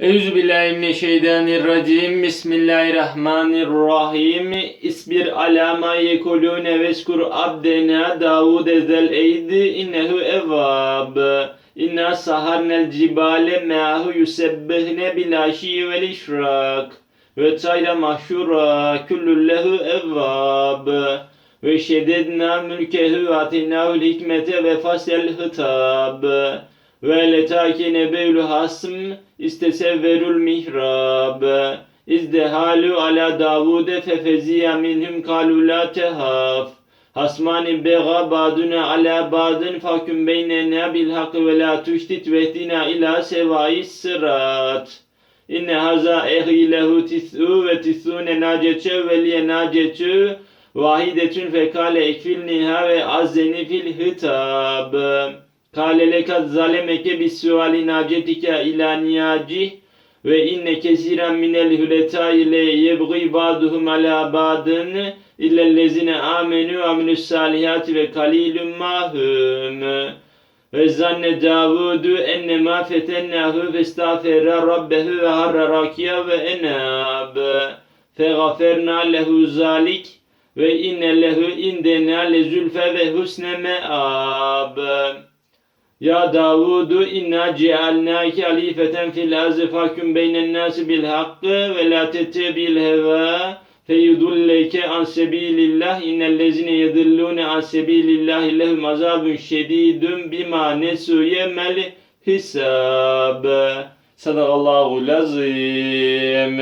Euzubillahimineşşeytanirracim. Bismillahirrahmanirrahim. İsbir ala ma yekulune veskur abdena Davud ezel eydi innehu evvab. İnna saharnel cibale me'ahu yusebbihne bil aşi vel işrak. Ve tayra mahşura küllü lehu evvab. Ve şeddedna mülkehu atinahul hikmete ve fasel hitab. Ve letakine bevlu hasm istesevverul mihrab. İzdehalu ala Davude fefeziya minhum kalu la tehaf. Hasmani bega baduna ala badin faküm beynena bil hak ve la tuştit vehdina ila sevai sırat. İnne haza ehi lehu tis'u ve tis'une nacetü ve liye nacetü vahidetün fekale ekfilniha ve azzeni fil hitab. Kale lekat zalemeke bis suali nacetike ila niyacih ve inne kesiren minel hületai le yebgi ba'duhum ala ba'dın illellezine amenu ve aminus salihati ve kalilun mahum. Ve zanne Davudu enne ma fetennahu festağfera rabbehu ve harra rakiya ve enab. Fegaferna lehu zalik ve inne lehu indena lezülfe ve husne me'ab. Ya Davudu inna cealnâke halifeten fil arzi faküm beynen nâsi bil hakkı ve la tettebil heva feyudulleke an sebilillah innellezine yedillûne an sebilillah lehum azabun şedidun bima nesu yemel hisab. Sadakallahu lazim.